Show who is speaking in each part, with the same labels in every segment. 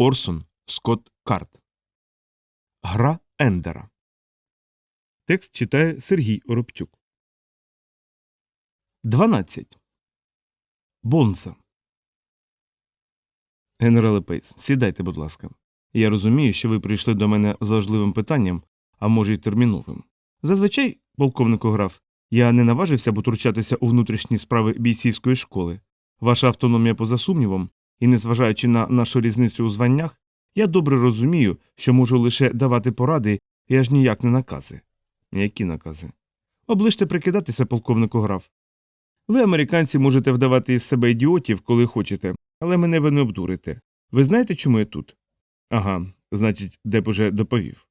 Speaker 1: Орсон Скотт Карт. Гра Ендера. Текст читає Сергій Оробчук. 12. Бонса. Генерале Пейс, сідайте, будь ласка. Я розумію, що ви прийшли до мене з важливим питанням, а може й терміновим. Зазвичай, полковнику граф, я не наважився б утручатися у внутрішні справи бійцівської школи. Ваша автономія поза сумнівом, і незважаючи на нашу різницю у званнях, я добре розумію, що можу лише давати поради і аж ніяк не накази. Які накази? Оближте прикидатися, полковнику граф. Ви, американці, можете вдавати із себе ідіотів, коли хочете, але мене ви не обдурите. Ви знаєте, чому я тут? Ага, значить, Деп уже доповів.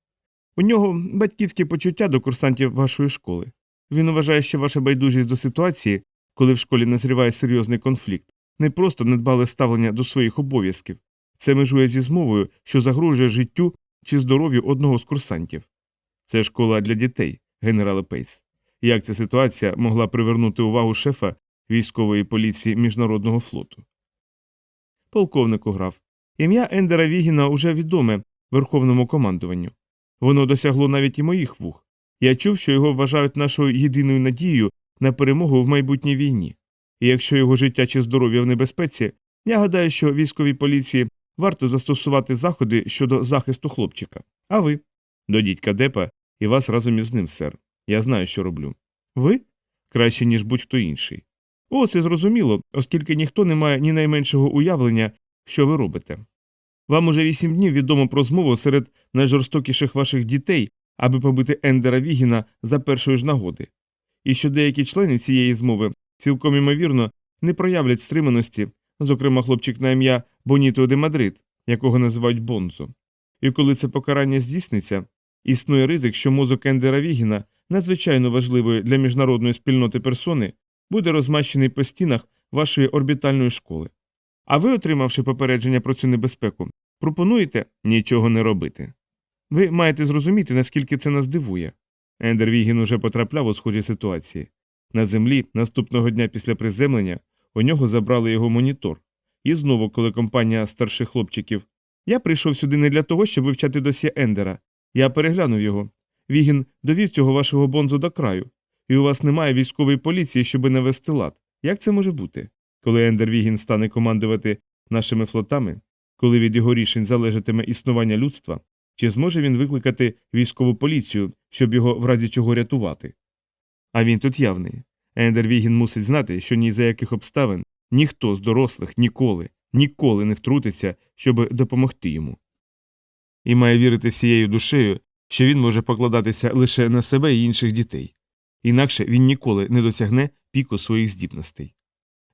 Speaker 1: У нього батьківські почуття до курсантів вашої школи. Він вважає, що ваша байдужість до ситуації, коли в школі назріває серйозний конфлікт, не просто недбале ставлення до своїх обов'язків, це межує зі змовою, що загрожує життю чи здоров'ю одного з курсантів. Це школа для дітей, генерале Пейс. Як ця ситуація могла привернути увагу шефа військової поліції міжнародного флоту? Полковнику граф. Ім'я Ендера Вігіна уже відоме верховному командуванню. Воно досягло навіть і моїх вух. Я чув, що його вважають нашою єдиною надією на перемогу в майбутній війні. І якщо його життя чи здоров'я в небезпеці, я гадаю, що військовій поліції варто застосувати заходи щодо захисту хлопчика. А ви? До дідька Депа і вас разом із ним, сер. Я знаю, що роблю. Ви? Краще, ніж будь-хто інший. О, це зрозуміло, оскільки ніхто не має ні найменшого уявлення, що ви робите. Вам уже вісім днів відомо про змову серед найжорстокіших ваших дітей, аби побити Ендера Вігіна за першої ж нагоди. І що деякі члени цієї змови цілком імовірно не проявлять стриманості, зокрема хлопчик на ім'я Боніто де Мадрид, якого називають Бонзо. І коли це покарання здійсниться, існує ризик, що мозок Ендера Вігіна, надзвичайно важливої для міжнародної спільноти персони, буде розмащений по стінах вашої орбітальної школи. А ви, отримавши попередження про цю небезпеку, пропонуєте нічого не робити. Ви маєте зрозуміти, наскільки це нас дивує. Ендер Вігін уже потрапляв у схожі ситуації. На землі, наступного дня після приземлення, у нього забрали його монітор. І знову, коли компанія старших хлопчиків. Я прийшов сюди не для того, щоб вивчати досі Ендера. Я переглянув його. Вігін довів цього вашого бонзу до краю, і у вас немає військової поліції, щоби навести лад. Як це може бути? Коли Ендер Вігін стане командувати нашими флотами, коли від його рішень залежатиме існування людства, чи зможе він викликати військову поліцію, щоб його в разі чого рятувати? А він тут явний. Ендер Вігін мусить знати, що ні за яких обставин ніхто з дорослих ніколи, ніколи не втрутиться, щоб допомогти йому. І має вірити всією душею, що він може покладатися лише на себе і інших дітей, інакше він ніколи не досягне піку своїх здібностей.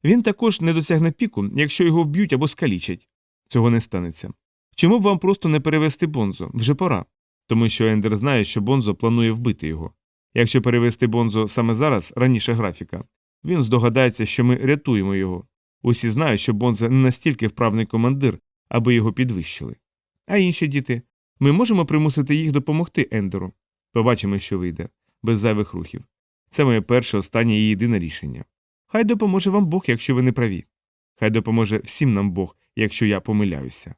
Speaker 1: Він також не досягне піку, якщо його вб'ють або скалічать. Цього не станеться. Чому б вам просто не перевести Бонзо? Вже пора. Тому що Ендер знає, що Бонзо планує вбити його. Якщо перевести Бонзо саме зараз, раніше графіка, він здогадається, що ми рятуємо його. Усі знають, що Бонзо не настільки вправний командир, аби його підвищили. А інші діти ми можемо примусити їх допомогти Ендеру. Побачимо, що вийде, без зайвих рухів. Це моє перше, останнє і єдине рішення. Хай допоможе вам Бог, якщо ви не праві. Хай допоможе всім нам Бог, якщо я помиляюся.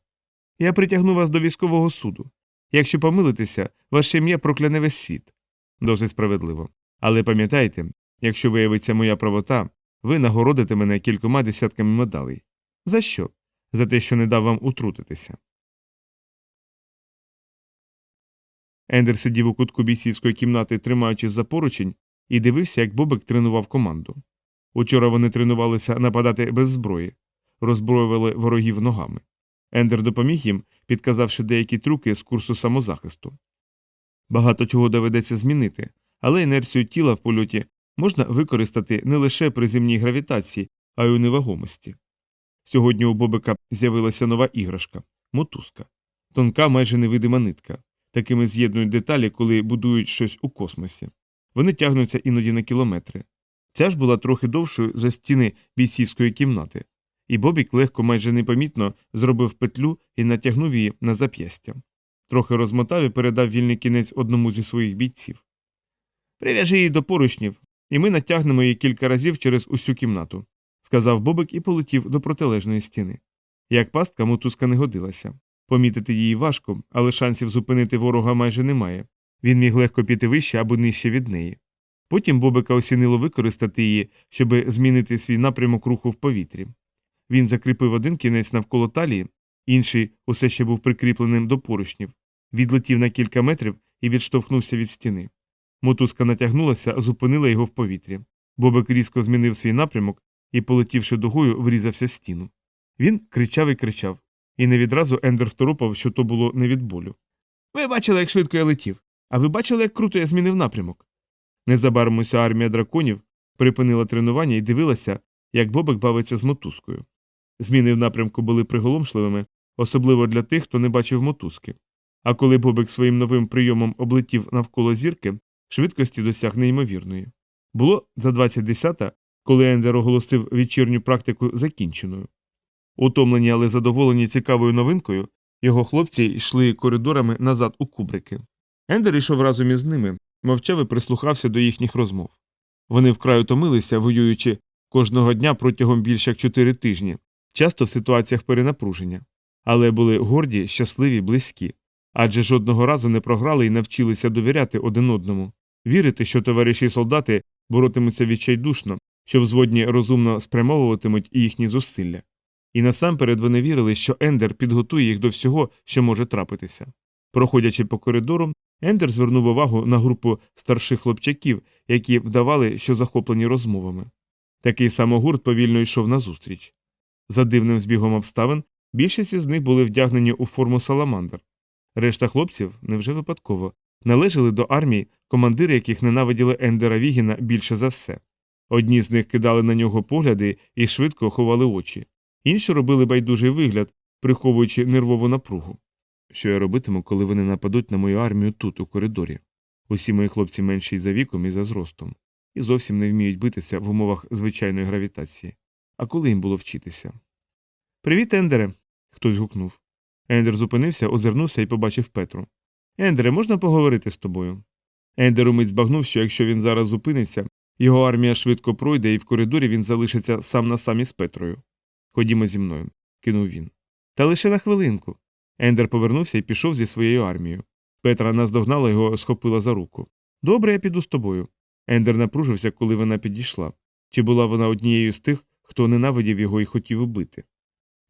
Speaker 1: Я притягну вас до військового суду. Якщо помилитеся, ваше ім'я прокляне весь світ. Досить справедливо. Але пам'ятайте, якщо виявиться моя правота, ви нагородите мене кількома десятками медалей. За що? За те, що не дав вам утрутитися. Ендер сидів у кутку бійцівської кімнати, тримаючись за поручень, і дивився, як Бобик тренував команду. Учора вони тренувалися нападати без зброї, роззброювали ворогів ногами. Ендер допоміг їм, підказавши деякі трюки з курсу самозахисту. Багато чого доведеться змінити, але інерцію тіла в польоті можна використати не лише при земній гравітації, а й у невагомості. Сьогодні у Бобика з'явилася нова іграшка мотузка. Тонка, майже невидима нитка. Такими з'єднують деталі, коли будують щось у космосі. Вони тягнуться іноді на кілометри. Ця ж була трохи довшою за стіни бійцівської кімнати, і Бобік легко, майже непомітно зробив петлю і натягнув її на зап'ястя. Трохи розмотав і передав вільний кінець одному зі своїх бійців. Прив'яжи її до поручнів, і ми натягнемо її кілька разів через усю кімнату, сказав Бобик і полетів до протилежної стіни. Як пастка мотузка не годилася. Помітити її важко, але шансів зупинити ворога майже немає. Він міг легко піти вище або нижче від неї. Потім Бобика осінило використати її, щоб змінити свій напрямок руху в повітрі. Він закріпив один кінець навколо талії, інший усе ще був прикріпленим до поручнів, відлетів на кілька метрів і відштовхнувся від стіни. Мотузка натягнулася, зупинила його в повітрі. Бобик різко змінив свій напрямок і, полетівши дугою, врізався в стіну. Він кричав і кричав, і не відразу Ендер второпав, що то було не від болю. Ви бачили, як швидко я летів, а ви бачили, як круто я змінив напрямок. Незабаром уся армія драконів припинила тренування і дивилася, як Бобик бавиться з мотузкою. Зміни в напрямку були приголомшливими, особливо для тих, хто не бачив мотузки. А коли Бобик своїм новим прийомом облетів навколо зірки, швидкості досяг неймовірної. Було за 20 десята, коли Ендер оголосив вечірню практику закінченою. Утомлені, але задоволені цікавою новинкою, його хлопці йшли коридорами назад у кубрики. Ендер йшов разом із ними, мовчав і прислухався до їхніх розмов. Вони вкрай утомилися, воюючи кожного дня протягом більше як чотири тижні, часто в ситуаціях перенапруження, але були горді, щасливі, близькі, адже жодного разу не програли і навчилися довіряти один одному, вірити, що товариші солдати боротимуться відчайдушно, що взводні розумно спрямовуватимуть їхні зусилля. І насамперед вони вірили, що Ендер підготує їх до всього, що може трапитися. Проходячи по коридору, Ендер звернув увагу на групу старших хлопчаків, які вдавали, що захоплені розмовами. Такий самогурт повільно йшов назустріч. За дивним збігом обставин, більшість із них були вдягнені у форму саламандр. Решта хлопців, невже випадково, належали до армії, командири яких ненавиділи Ендера Вігіна більше за все. Одні з них кидали на нього погляди і швидко ховали очі, інші робили байдужий вигляд, приховуючи нервову напругу. Що я робитиму, коли вони нападуть на мою армію тут, у коридорі? Усі мої хлопці менші за віком і за зростом, і зовсім не вміють битися в умовах звичайної гравітації. А коли їм було вчитися? Привіт, Ендере. Хтось гукнув. Ендер зупинився, озирнувся і побачив Петру. Ендере, можна поговорити з тобою? Ендер умить збагнув, що якщо він зараз зупиниться, його армія швидко пройде, і в коридорі він залишиться сам на сам із Петрою. Ходімо зі мною, кинув він. Та лише на хвилинку. Ендер повернувся і пішов зі своєю армією. Петра наздогнала його, схопила за руку. Добре, я піду з тобою. Ендер напружився, коли вона підійшла. Чи була вона однією з тих, хто ненавидів його і хотів убити?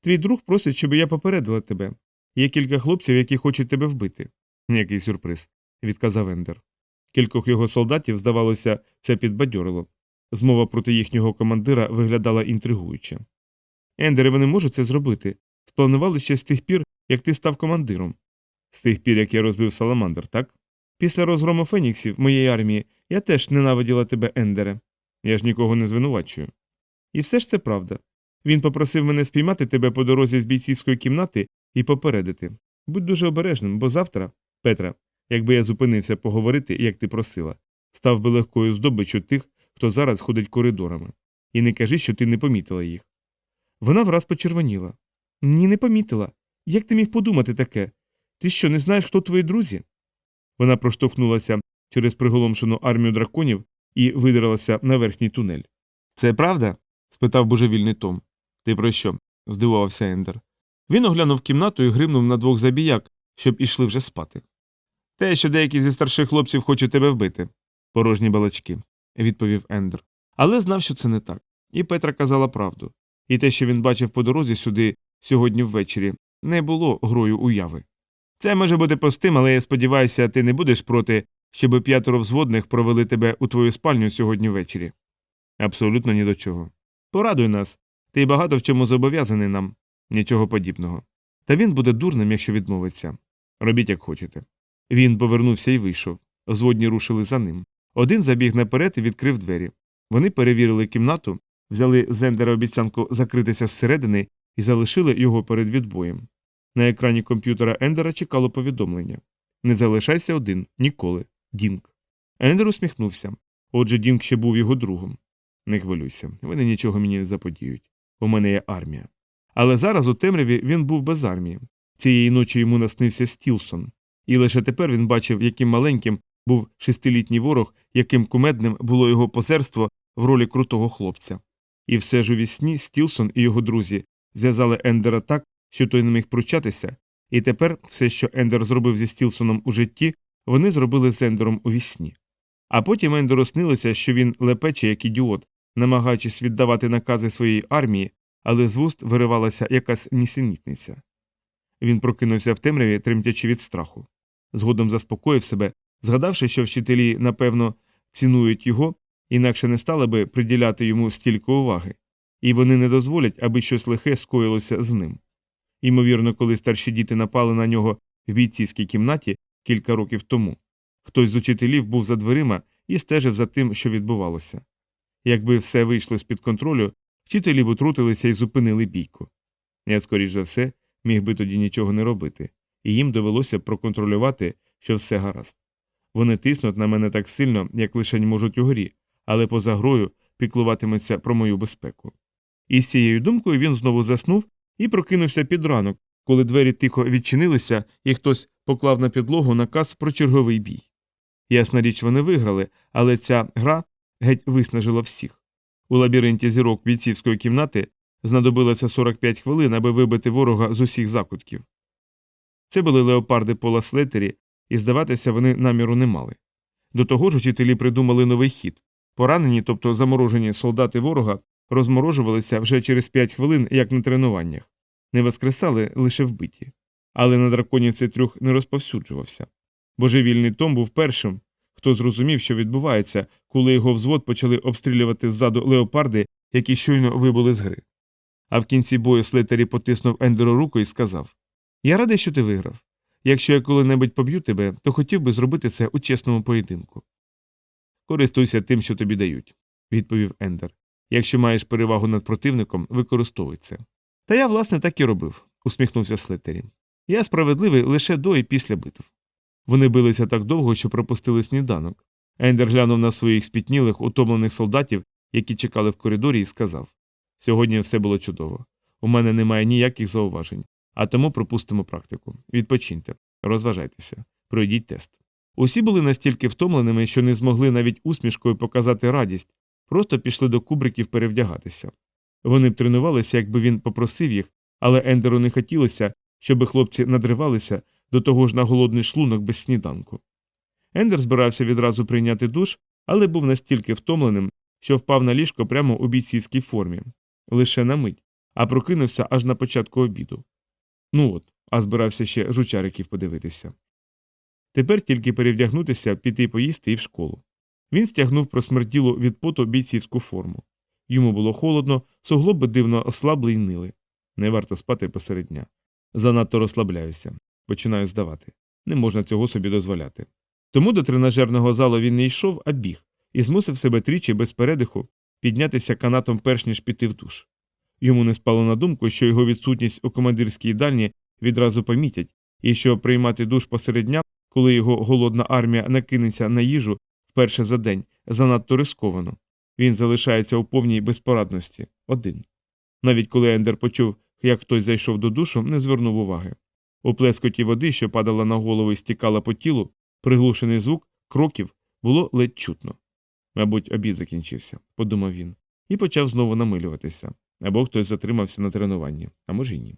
Speaker 1: Твій друг просить, щоб я попередила тебе. Є кілька хлопців, які хочуть тебе вбити. Ніякий сюрприз, відказав Ендер. Кількох його солдатів, здавалося, це підбадьорило. Змова проти їхнього командира виглядала інтригуюче. Ендере, вони можуть це зробити. Спланували ще з тих пір, як ти став командиром. З тих пір, як я розбив саламандр, так? Після розгрому феніксів моєї армії я теж ненавиділа тебе, Ендере. Я ж нікого не звинувачую. І все ж це правда. Він попросив мене спіймати тебе по дорозі з бійцівської кімнати і попередити. Будь дуже обережним, бо завтра, Петра, якби я зупинився поговорити, як ти просила, став би легкою здобиччю тих, хто зараз ходить коридорами. І не кажи, що ти не помітила їх. Вона враз почервоніла. Ні, не помітила. Як ти міг подумати таке? Ти що, не знаєш, хто твої друзі? Вона проштовхнулася через приголомшену армію драконів і видиралася на верхній тунель. Це правда? спитав божевільний Том. Ти про що? здивувався Ендер. Він оглянув кімнату і гримнув на двох забіяк, щоб ішли вже спати. Те, що деякі зі старших хлопців хочуть тебе вбити. Порожні балачки, відповів Ендер. Але знав, що це не так. І Петра казала правду. І те, що він бачив по дорозі сюди сьогодні ввечері, не було грою уяви. Це може бути простим, але я сподіваюся, ти не будеш проти, щоб п'ятеро взводних провели тебе у твою спальню сьогодні ввечері. Абсолютно ні до чого. Порадуй нас. Ти багато в чому зобов'язаний нам. Нічого подібного. Та він буде дурним, якщо відмовиться. Робіть, як хочете. Він повернувся і вийшов. Зводні рушили за ним. Один забіг наперед і відкрив двері. Вони перевірили кімнату, взяли з Ендера обіцянку закритися зсередини і залишили його перед відбоєм. На екрані комп'ютера Ендера чекало повідомлення Не залишайся один ніколи. Дінк. Ендер усміхнувся. Отже, Дінк ще був його другом. Не хвилюйся, вони нічого мені не заподіють. У мене є армія. Але зараз у темряві він був без армії. Цієї ночі йому наснився Стілсон, і лише тепер він бачив, яким маленьким був шестилітній ворог, яким кумедним було його позерство в ролі крутого хлопця. І все ж у вісні Стілсон і його друзі зв'язали Ендера так, що той не міг пручатися, І тепер все, що Ендер зробив зі Стілсоном у житті, вони зробили з Ендером у вісні. А потім Ендеру снилося, що він лепече як ідіот, намагаючись віддавати накази своїй армії, але з вуст виривалася якась нісенітниця. Він прокинувся в темряві, тремтячи від страху. Згодом заспокоїв себе, згадавши, що вчителі, напевно, цінують його, інакше не стали би приділяти йому стільки уваги, і вони не дозволять, аби щось лихе скоїлося з ним. Ймовірно, коли старші діти напали на нього в бійцівській кімнаті кілька років тому, хтось з учителів був за дверима і стежив за тим, що відбувалося. Якби все вийшло з-під контролю, вчителі б утрутилися і зупинили бійку. Я, скоріш за все, міг би тоді нічого не робити, і їм довелося проконтролювати, що все гаразд. Вони тиснуть на мене так сильно, як лишень можуть угорі, але поза грою піклуватимуться про мою безпеку. І з цією думкою він знову заснув і прокинувся під ранок, коли двері тихо відчинилися, і хтось поклав на підлогу наказ про черговий бій. Ясна річ, вони виграли, але ця гра геть виснажила всіх. У лабіринті зірок бійцівської кімнати знадобилося 45 хвилин, аби вибити ворога з усіх закутків. Це були леопарди Пола Слетері, і, здаватися, вони наміру не мали. До того ж, учителі придумали новий хід. Поранені, тобто заморожені солдати ворога, розморожувалися вже через 5 хвилин, як на тренуваннях, не воскресали лише вбиті. Але на драконів цей трюх не розповсюджувався. Божевільний Том був першим, хто зрозумів, що відбувається, коли його взвод почали обстрілювати ззаду леопарди, які щойно вибули з гри. А в кінці бою Слетері потиснув Ендеру руку і сказав Я радий, що ти виграв. Якщо я коли-небудь поб'ю тебе, то хотів би зробити це у чесному поєдинку. Користуйся тим, що тобі дають, відповів Ендер. Якщо маєш перевагу над противником, використовуй це. Та я, власне, так і робив, усміхнувся Слетері. Я справедливий лише до і після битв. Вони билися так довго, що пропустили сніданок. Ендер глянув на своїх спітнілих, утомлених солдатів, які чекали в коридорі, і сказав Сьогодні все було чудово. У мене немає ніяких зауважень, а тому пропустимо практику. Відпочиньте, розважайтеся, пройдіть тест. Усі були настільки втомленими, що не змогли навіть усмішкою показати радість, просто пішли до кубриків перевдягатися. Вони б тренувалися, якби він попросив їх, але Ендеру не хотілося, щоб хлопці надривалися до того ж на голодний шлунок без сніданку. Ендер збирався відразу прийняти душ, але був настільки втомленим, що впав на ліжко прямо у бійцівській формі, лише на мить, а прокинувся аж на початку обіду. Ну от, а збирався ще жучариків подивитися. Тепер тільки перевдягнутися, піти поїсти і в школу. Він стягнув просмерділу від поту бійцівську форму. Йому було холодно, суглоби дивно ослабли й нили. Не варто спати посеред дня. Занадто розслабляюся. Починаю здавати. Не можна цього собі дозволяти. Тому до тренажерного залу він не йшов, а біг, і змусив себе тричі без передиху піднятися канатом перш ніж піти в душ. Йому не спало на думку, що його відсутність у командирській дальні відразу помітять, і що приймати душ посеред дня, коли його голодна армія накинеться на їжу вперше за день, занадто рисковано. Він залишається у повній безпорадності один. Навіть коли Ендер почув, як хтось зайшов до душу, не звернув уваги. У плескоті води, що падала на голову і стікала по тілу, приглушений звук кроків було ледь чутно. Мабуть, обід закінчився, подумав він, і почав знову намилюватися або хтось затримався на тренуванні, а може й ні.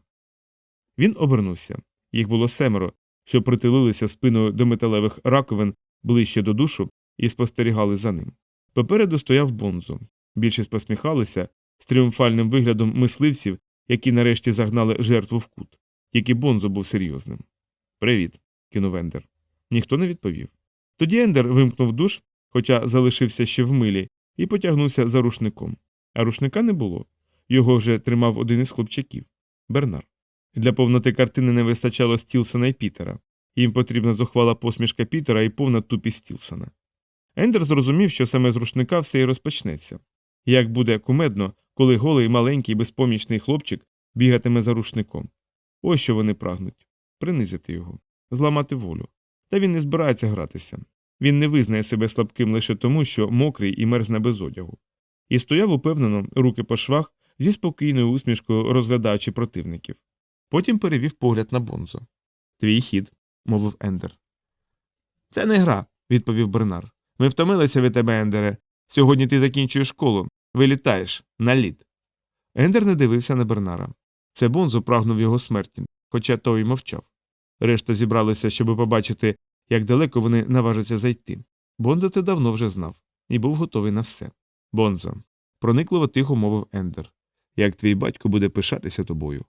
Speaker 1: Він обернувся. Їх було семеро, що притулилися спиною до металевих раковин ближче до душу і спостерігали за ним. Попереду стояв Бонзо. Більшість посміхалися з тріумфальним виглядом мисливців, які нарешті загнали жертву в кут. Тільки Бонзо був серйозним. Привіт, кинув Ендер. Ніхто не відповів. Тоді Ендер вимкнув душ, хоча залишився ще в милі, і потягнувся за рушником. А рушника не було. Його вже тримав один із хлопчаків Бернар. Для повноти картини не вистачало Стілсона і Пітера. Їм потрібна зухвала посмішка Пітера і повна тупість Стілсона. Ендер зрозумів, що саме з рушника все і розпочнеться. Як буде кумедно, коли голий маленький безпомічний хлопчик бігатиме за рушником. Ось що вони прагнуть принизити його, зламати волю. Та він не збирається гратися. Він не визнає себе слабким лише тому, що мокрий і мерзне без одягу. І стояв упевнено, руки по швах, зі спокійною усмішкою розглядаючи противників. Потім перевів погляд на Бонзо. Твій хід, мовив Ендер. Це не гра, відповів Бернар. Ми втомилися від тебе, Ендере. Сьогодні ти закінчуєш школу, вилітаєш на лід. Ендер не дивився на Бернара. Це Бонзо прагнув його смерті, хоча той й мовчав. Решта зібралися, щоб побачити, як далеко вони наважаться зайти. Бонза це давно вже знав і був готовий на все. Бонза. проникливо тихо мовив Ендер. Як твій батько буде пишатися тобою.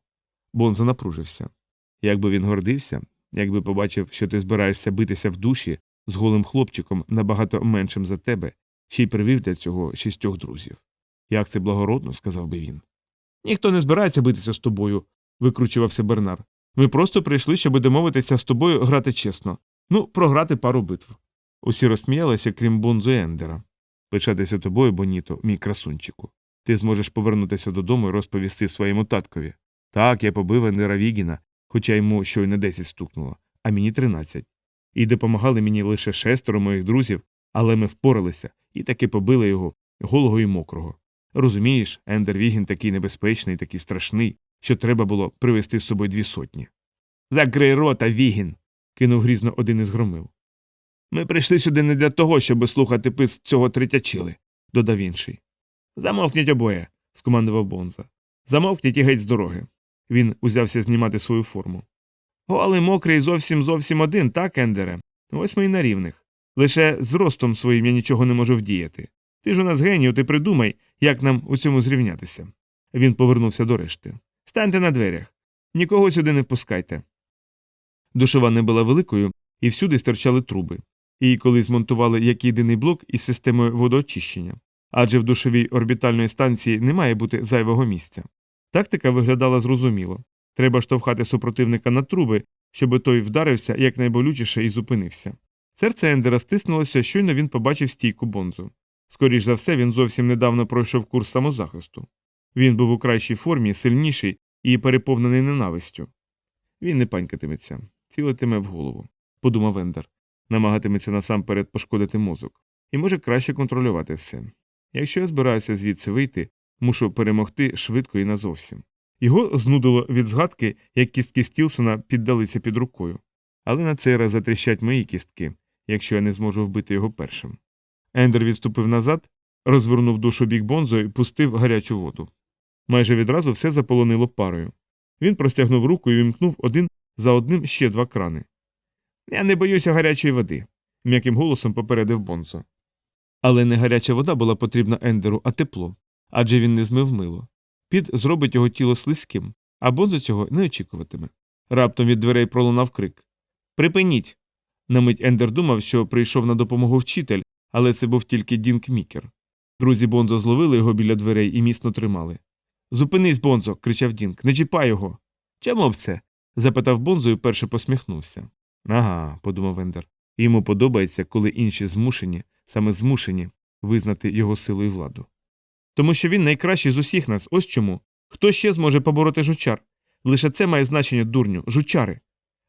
Speaker 1: Бонза напружився. Якби він гордився, якби побачив, що ти збираєшся битися в душі з голим хлопчиком набагато меншим за тебе, ще й привів для цього шістьох друзів. Як це благородно, сказав би він. Ніхто не збирається битися з тобою, викручувався Бернар. Ми просто прийшли, щоб домовитися з тобою грати чесно. Ну, програти пару битв. Усі розсміялися, крім Бонзо Ендера. Пишатися тобою, Боніто, мій красунчику. Ти зможеш повернутися додому і розповісти своєму таткові. Так, я побив Ендера Вігіна, хоча йому щойно 10 стукнуло, а мені 13. І допомагали мені лише шестеро моїх друзів, але ми впоралися і таки побили його голого і мокрого. Розумієш, Ендер Вігін такий небезпечний, такий страшний, що треба було привезти з собою дві сотні. Закрий рота, Вігін. кинув грізно один із громил. Ми прийшли сюди не для того, щоб слухати пис цього третячили, додав інший. Замовкніть обоє, скомандував Бонза. Замовкніть і геть з дороги. Він узявся знімати свою форму. Голий мокрий зовсім зовсім один, так, Ендере? Ось ми й на рівних. Лише з ростом своїм я нічого не можу вдіяти. Ти ж у нас генію, ти придумай, як нам у цьому зрівнятися. Він повернувся до решти. Станьте на дверях. Нікого сюди не впускайте. Душова не була великою, і всюди стирчали труби. Її колись змонтували як єдиний блок із системою водоочищення. Адже в душовій орбітальної станції не має бути зайвого місця. Тактика виглядала зрозуміло. Треба штовхати супротивника на труби, щоб той вдарився якнайболючіше і зупинився. Серце Ендера стиснулося, щойно він побачив стійку бонзу. Скоріш за все, він зовсім недавно пройшов курс самозахисту. Він був у кращій формі, сильніший і переповнений ненавистю. Він не панькатиметься, цілитиме в голову, подумав Ендер, намагатиметься насамперед пошкодити мозок, і може краще контролювати все. Якщо я збираюся звідси вийти, мушу перемогти швидко і назовсім. Його знудило від згадки, як кістки Стілсона піддалися під рукою. Але на цей раз затріщать мої кістки, якщо я не зможу вбити його першим. Ендер відступив назад, розвернув душу бік Бонзо і пустив гарячу воду. Майже відразу все заполонило парою. Він простягнув руку і вімкнув один за одним ще два крани. Я не боюся гарячої води, м'яким голосом попередив Бонзо. Але не гаряча вода була потрібна Ендеру, а тепло, адже він не змив мило. Під зробить його тіло слизьким, а Бонзо цього не очікуватиме. Раптом від дверей пролунав крик Припиніть. На мить Ендер думав, що прийшов на допомогу вчитель, але це був тільки Дінк Мікер. Друзі Бонзо зловили його біля дверей і міцно тримали. Зупинись, Бонзо. кричав Дінк. Не чіпай його. Чому б це? запитав Бонзо і вперше посміхнувся. Ага, подумав Ендер. Йому подобається, коли інші змушені, саме змушені, визнати його силу і владу. Тому що він найкращий з усіх нас, ось чому. Хто ще зможе побороти жучар? Лише це має значення дурню, жучари.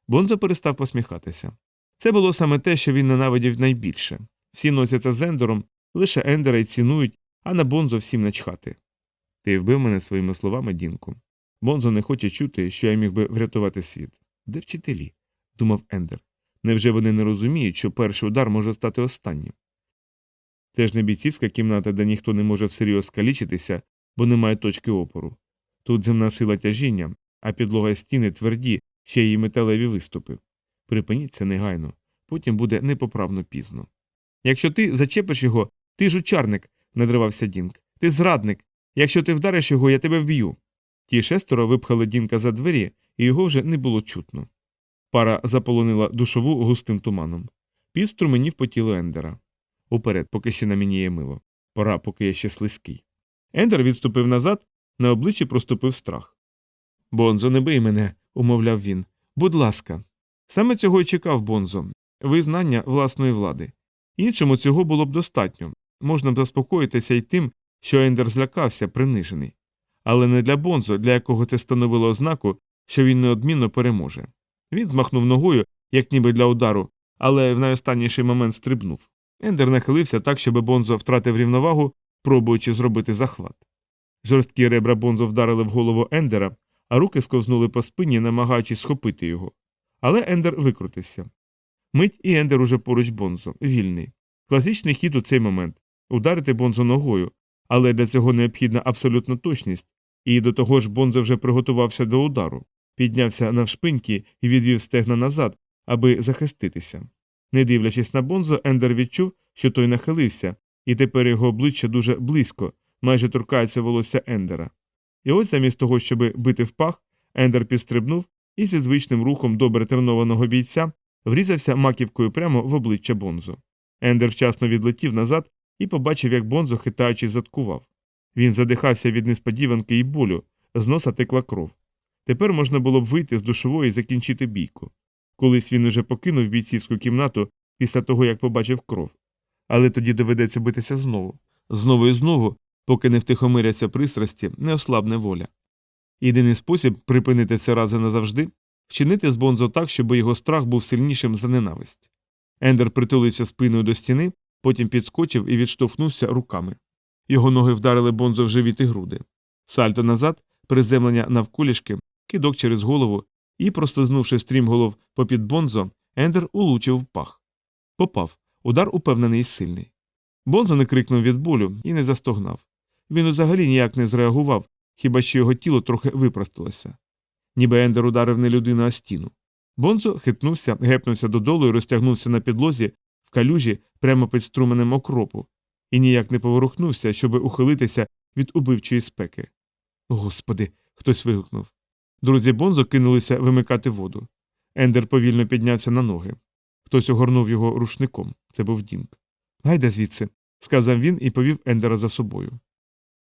Speaker 1: Бонзо перестав посміхатися. Це було саме те, що він ненавидів найбільше. Всі носяться з Ендером, лише Ендера й цінують, а на Бонзо всім начхати. Ти вбив мене своїми словами, Дінку. Бонзо не хоче чути, що я міг би врятувати світ. Де вчителі? думав Ендер. Невже вони не розуміють, що перший удар може стати останнім? Це ж не бійцівська кімната, де ніхто не може всерйоз скалічитися, бо немає точки опору. Тут земна сила тяжіння, а підлога стіни тверді, ще й металеві виступи. Припиніться негайно, потім буде непоправно пізно. Якщо ти зачепиш його, ти жучарник, надривався Дінк. Ти зрадник. Якщо ти вдариш його, я тебе вб'ю. Ті шестеро випхали Дінка за двері, і його вже не було чутно. Пара заполонила душову густим туманом. Під струменів по тілу Ендера. Уперед, поки ще на мені є мило. Пора, поки я ще слизький. Ендер відступив назад, на обличчі проступив страх. Бонзо, не бий мене, умовляв він. Будь ласка. Саме цього й чекав Бонзо визнання власної влади. Іншому цього було б достатньо можна б заспокоїтися й тим, що Ендер злякався, принижений. Але не для Бонзо, для якого це становило ознаку, що він неодмінно переможе. Він змахнув ногою, як ніби для удару, але в найостанніший момент стрибнув. Ендер нахилився так, щоб Бонзо втратив рівновагу, пробуючи зробити захват. Жорсткі ребра Бонзо вдарили в голову Ендера, а руки сковзнули по спині, намагаючись схопити його. Але Ендер викрутився. Мить і Ендер уже поруч Бонзо, вільний. Класичний хід у цей момент ударити Бонзо ногою, але для цього необхідна абсолютна точність, і до того ж Бонзо вже приготувався до удару. піднявся навшпиньки і відвів стегна назад, аби захиститися. Не дивлячись на Бонзо, Ендер відчув, що той нахилився, і тепер його обличчя дуже близько, майже торкається волосся Ендера. І ось замість того, щоби бити в пах, Ендер підстрибнув і зі звичним рухом добре тренованого бійця врізався маківкою прямо в обличчя Бонзо. Ендер вчасно відлетів назад і побачив, як Бонзо, хитаючись, заткував. Він задихався від несподіванки і болю, з носа текла кров. Тепер можна було б вийти з душової і закінчити бійку. Колись він уже покинув бійцівську кімнату після того, як побачив кров. Але тоді доведеться битися знову. Знову і знову, поки не втихомиряться пристрасті, не ослабне воля. Єдиний спосіб припинити це рази назавжди вчинити з Бонзо так, щоб його страх був сильнішим за ненависть. Ендер притулився спиною до стіни, потім підскочив і відштовхнувся руками. Його ноги вдарили Бонзо в живіт і груди. Сальто назад, приземлення навколішки, кидок через голову і, прослизнувши стрім голов попід Бонзо, Ендер улучив в пах. Попав. Удар упевнений і сильний. Бонзо не крикнув від болю і не застогнав. Він взагалі ніяк не зреагував, хіба що його тіло трохи випростилося. Ніби Ендер ударив не людину, а стіну. Бонзо хитнувся, гепнувся додолу і розтягнувся на підлозі в калюжі прямо під струменем окропу, і ніяк не поворухнувся, щоби ухилитися від убивчої спеки. Господи, хтось вигукнув. Друзі Бонзо кинулися вимикати воду. Ендер повільно піднявся на ноги. Хтось огорнув його рушником. Це був Дінк. Гайда звідси, сказав він і повів Ендера за собою.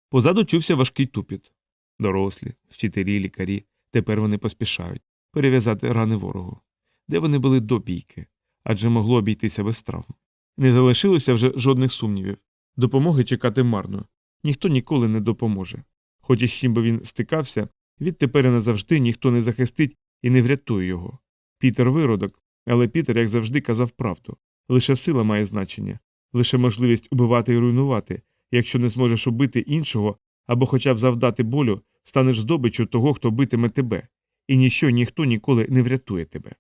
Speaker 1: Позаду чувся важкий тупіт. Дорослі, вчителі, лікарі. Тепер вони поспішають перев'язати рани ворогу. Де вони були до бійки? Адже могло обійтися без травм. Не залишилося вже жодних сумнівів. Допомоги чекати марно. Ніхто ніколи не допоможе. Хоч із чим би він стикався, відтепер і назавжди ніхто не захистить і не врятує його. Пітер виродок, але Пітер, як завжди, казав правду. Лише сила має значення, лише можливість убивати і руйнувати. Якщо не зможеш убити іншого або хоча б завдати болю, станеш здобиччю того, хто битиме тебе, і ніщо ніхто ніколи не врятує тебе.